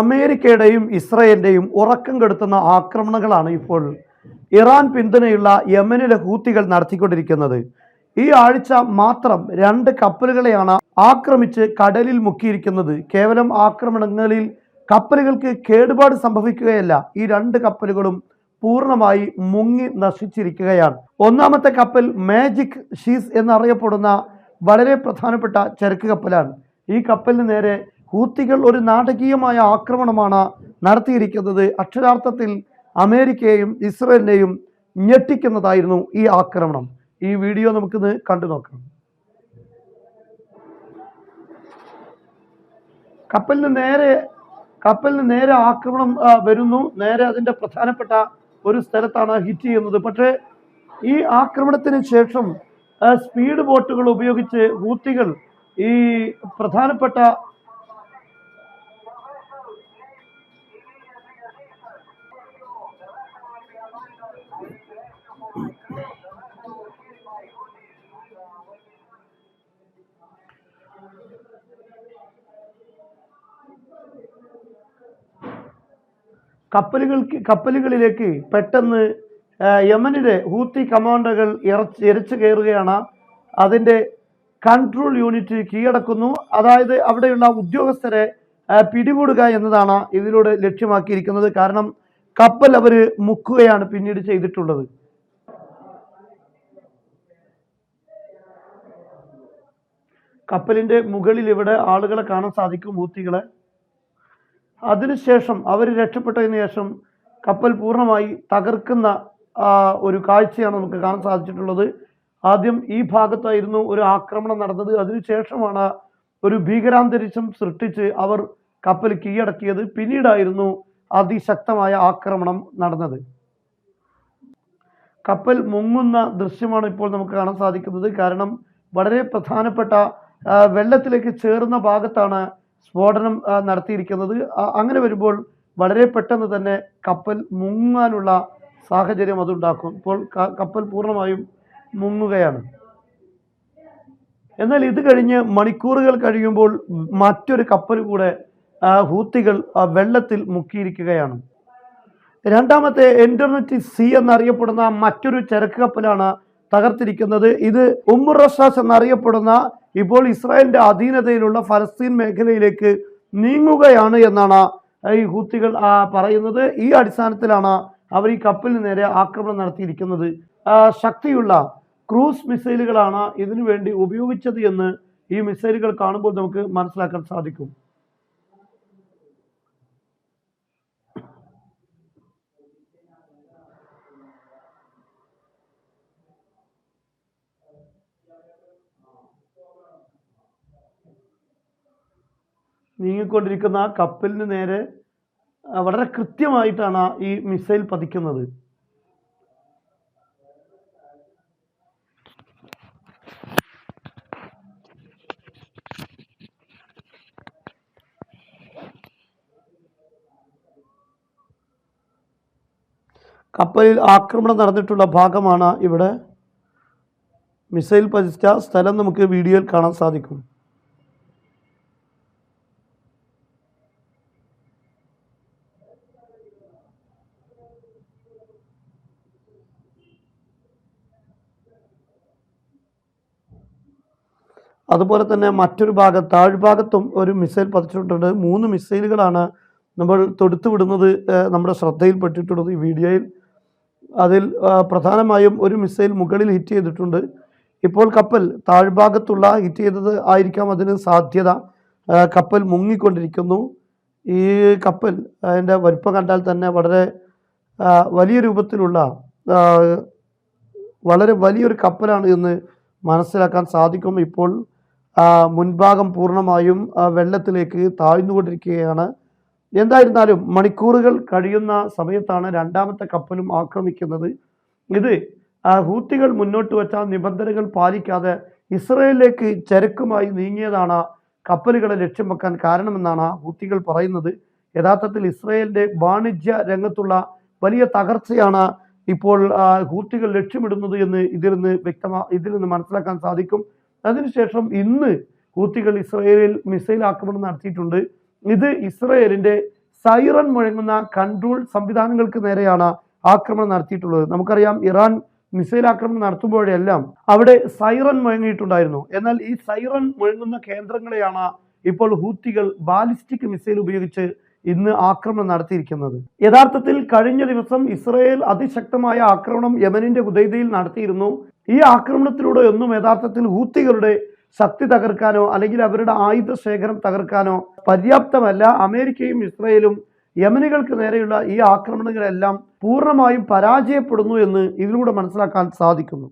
അമേരിക്കയുടെയും ഇസ്രയേലിന്റെയും ഉറക്കം കെടുത്തുന്ന ആക്രമണങ്ങളാണ് ഇപ്പോൾ ഇറാൻ പിന്തുണയുള്ള യമനിലെ ഹൂത്തികൾ നടത്തിക്കൊണ്ടിരിക്കുന്നത്. ഈ ആഴ്ച മാത്രം രണ്ട് കപ്പലുകളെയാണ് ആക്രമിച്ച് കടലിൽ മുക്കിയിരിക്കുന്നത്. കേവലം ആക്രമണങ്ങളിൽ കപ്പലുകൾക്ക് കേടുപാട് സംഭവിക്കുകയല്ല. ഈ രണ്ട് കപ്പലുകളും പൂർണമായി മുങ്ങി നശിച്ചിരിക്കുകയാണ്. ഒന്നാമത്തെ കപ്പൽ മാജിക് ഷീസ് എന്നറിയപ്പെടുന്ന വളരെ പ്രധാനപ്പെട്ട ചരക്ക് കപ്പലാണ്. ഈ കപ്പലിന് നേരെ ഹൂത്തികൾ ഒരു നാടകീയമായ ആക്രമണമാണ് നടത്തിയിരിക്കുന്നത്. അക്ഷരാർത്ഥത്തിൽ അമേരിക്കയെയും ഇസ്രയേലിനെയും ഞെട്ടിക്കുന്നതായിരുന്നു ഈ ആക്രമണം. ഈ വീഡിയോ നമുക്കിന്ന് കണ്ടു നോക്കാം. കപ്പലിന് നേരെ കപ്പലിന് നേരെ ആക്രമണം വരുന്നു. നേരെ അതിന്റെ പ്രധാനപ്പെട്ട ഒരു സ്ഥലത്താണ് ഹിറ്റ് ചെയ്യുന്നത്. പക്ഷേ ഈ ആക്രമണത്തിന് ശേഷം സ്പീഡ് ബോട്ടുകൾ ഉപയോഗിച്ച് ഹൂത്തികൾ ഈ പ്രധാനപ്പെട്ട കപ്പലുകൾക്ക് കപ്പലുകളിലേക്ക് പെട്ടെന്ന് യമനിലെ ഹൂത്തി കമാൻഡോകൾ ഇറച്ച് എരച്ചു കയറുകയാണ്. അതിന്റെ കൺട്രോൾ യൂണിറ്റ് കീഴടക്കുന്നു. അതായത് അവിടെയുള്ള ഉദ്യോഗസ്ഥരെ പിടികൂടുക എന്നതാണ് ഇതിലൂടെ ലക്ഷ്യമാക്കിയിരിക്കുന്നത്. കാരണം കപ്പൽ അവർ മുക്കുകയാണ് പിന്നീട് ചെയ്തിട്ടുള്ളത്. കപ്പലിന്റെ മുകളിൽ ഇവിടെ ആളുകളെ കാണാൻ സാധിക്കും ഹൂത്തികളെ. അതിനുശേഷം അവർ രക്ഷപ്പെട്ടതിന് ശേഷം കപ്പൽ പൂർണമായി തകർക്കുന്ന ഒരു കാഴ്ചയാണ് നമുക്ക് കാണാൻ സാധിച്ചിട്ടുള്ളത്. ആദ്യം ഈ ഭാഗത്തായിരുന്നു ഒരു ആക്രമണം നടന്നത്. അതിനുശേഷമാണ് ഒരു ഭീകരാന്തരീക്ഷം സൃഷ്ടിച്ച് അവർ കപ്പൽ കീഴടക്കിയത്. പിന്നീടായിരുന്നു അതിശക്തമായ ആക്രമണം നടന്നത്. കപ്പൽ മുങ്ങുന്ന ദൃശ്യമാണ് ഇപ്പോൾ നമുക്ക് കാണാൻ സാധിക്കുന്നത്. കാരണം വളരെ പ്രധാനപ്പെട്ട വെള്ളത്തിലേക്ക് ചേർന്ന ഭാഗത്താണ് സ്ഫോടനം നടത്തിയിരിക്കുന്നത്. അങ്ങനെ വരുമ്പോൾ വളരെ പെട്ടെന്ന് തന്നെ കപ്പൽ മുങ്ങാനുള്ള സാഹചര്യം അതുണ്ടാക്കും. ഇപ്പോൾ കപ്പൽ പൂർണമായും മുങ്ങുകയാണ്. എന്നാൽ ഇത് കഴിഞ്ഞ് മണിക്കൂറുകൾ കഴിയുമ്പോൾ മറ്റൊരു കപ്പൽ കൂടെ ഹൂത്തികൾ വെള്ളത്തിൽ മുക്കിയിരിക്കുകയാണ്. രണ്ടാമത്തെ ഇന്റർനെറ്റ് സി എന്നറിയപ്പെടുന്ന മറ്റൊരു ചരക്ക് കപ്പലാണ് തകർത്തിരിക്കുന്നത്. ഇത് ഉമ്മുറസാസ് എന്നറിയപ്പെടുന്ന ഇപ്പോൾ ഇസ്രായേലിന്റെ അധീനതയിലുള്ള ഫലസ്തീൻ മേഖലയിലേക്ക് നീങ്ങുകയാണ് എന്നാണ് ഈ ഹൂത്തികൾ പറയുന്നത്. ഈ അടിസ്ഥാനത്തിലാണ് അവർ ഈ കപ്പലിന് നേരെ ആക്രമണം നടത്തിയിരിക്കുന്നത്. ശക്തിയുള്ള ക്രൂസ് മിസൈലുകളാണ് ഇതിനു വേണ്ടി ഉപയോഗിച്ചത് എന്ന് ഈ മിസൈലുകൾ കാണുമ്പോൾ നമുക്ക് മനസ്സിലാക്കാൻ സാധിക്കും. നീങ്ങിക്കൊണ്ടിരിക്കുന്ന ആ കപ്പലിന് നേരെ വളരെ കൃത്യമായിട്ടാണ് ഈ മിസൈൽ പതിക്കുന്നത്. കപ്പലിൽ ആക്രമണം നടന്നിട്ടുള്ള ഭാഗമാണ് ഇവിടെ മിസൈൽ പതിച്ച സ്ഥലം നമുക്ക് വീഡിയോയിൽ കാണാൻ സാധിക്കും. അതുപോലെ തന്നെ മറ്റൊരു ഭാഗത്ത് താഴ്ഭാഗത്തും ഒരു മിസൈൽ പതിച്ചിട്ടുണ്ട്. മൂന്ന് മിസൈലുകളാണ് നമ്മൾ തൊടുത്തു വിടുന്നത് നമ്മുടെ ശ്രദ്ധയിൽപ്പെട്ടിട്ടുള്ളത് ഈ വീഡിയോയിൽ. അതിൽ പ്രധാനമായും ഒരു മിസൈൽ മുകളിൽ ഹിറ്റ് ചെയ്തിട്ടുണ്ട്. ഇപ്പോൾ കപ്പൽ താഴ്ഭാഗത്തുള്ള ഹിറ്റ് ചെയ്തത് ആയിരിക്കാം അതിന് സാധ്യത. കപ്പൽ മുങ്ങിക്കൊണ്ടിരിക്കുന്നു. ഈ കപ്പൽ അതിന്റെ വലിപ്പം കണ്ടാൽ തന്നെ വളരെ വലിയ രൂപത്തിലുള്ള വളരെ വലിയൊരു കപ്പലാണ് എന്ന് മനസ്സിലാക്കാൻ സാധിക്കും ഇപ്പോൾ. മുൻഭാഗം പൂർണമായും വെള്ളത്തിലേക്ക് താഴ്ന്നുകൊണ്ടിരിക്കുകയാണ്. എന്തായിരുന്നാലും മണിക്കൂറുകൾ കഴിയുന്ന സമയത്താണ് രണ്ടാമത്തെ കപ്പലും ആക്രമിക്കുന്നത്. ഇത് ഹൂത്തികൾ മുന്നോട്ട് വെച്ച നിബന്ധനകൾ പാലിക്കാതെ ഇസ്രയേലിലേക്ക് ചരക്കുമായി നീങ്ങിയതാണ് കപ്പലുകളെ ലക്ഷ്യം വെക്കാൻ കാരണമെന്നാണ് ഹൂത്തികൾ പറയുന്നത്. യഥാർത്ഥത്തിൽ ഇസ്രയേലിന്റെ വാണിജ്യ രംഗത്തുള്ള വലിയ തകർച്ചയാണ് ഇപ്പോൾ ഹൂത്തികൾ ലക്ഷ്യമിടുന്നത് എന്ന് ഇതിൽ നിന്ന് വ്യക്തമാ ഇതിൽ നിന്ന് മനസ്സിലാക്കാൻ സാധിക്കും. അതിനുശേഷം ഇന്ന് ഹൂത്തികൾ ഇസ്രയേലിൽ മിസൈൽ ആക്രമണം നടത്തിയിട്ടുണ്ട്. ഇത് ഇസ്രയേലിന്റെ സൈറൻ മുഴങ്ങുന്ന കൺട്രോൾ സംവിധാനങ്ങൾക്ക് നേരെയാണ് ആക്രമണം നടത്തിയിട്ടുള്ളത്. നമുക്കറിയാം ഇറാൻ മിസൈൽ ആക്രമണം നടത്തുമ്പോഴെല്ലാം അവിടെ സൈറൻ മുഴങ്ങിയിട്ടുണ്ടായിരുന്നു. എന്നാൽ ഈ സൈറൻ മുഴങ്ങുന്ന കേന്ദ്രങ്ങളെയാണ് ഇപ്പോൾ ഹൂത്തികൾ ബാലിസ്റ്റിക് മിസൈൽ ഉപയോഗിച്ച് ഇന്ന് ആക്രമണം നടത്തിയിരിക്കുന്നത്. യഥാർത്ഥത്തിൽ കഴിഞ്ഞ ദിവസം ഇസ്രയേൽ അതിശക്തമായ ആക്രമണം യമനിന്റെ ഉദയതയിൽ നടത്തിയിരുന്നു. ഈ ആക്രമണത്തിലൂടെ ഒന്നും യഥാർത്ഥത്തിൽ ഹൂത്തികളുടെ ശക്തി തകർക്കാനോ അല്ലെങ്കിൽ അവരുടെ ആയുധ ശേഖരം തകർക്കാനോ പര്യാപ്തമല്ല. അമേരിക്കയും ഇസ്രയേലും യമനികൾക്ക് നേരെയുള്ള ഈ ആക്രമണങ്ങളെല്ലാം പൂർണമായും പരാജയപ്പെടുന്നു എന്ന് ഇതിലൂടെ മനസ്സിലാക്കാൻ സാധിക്കുന്നു.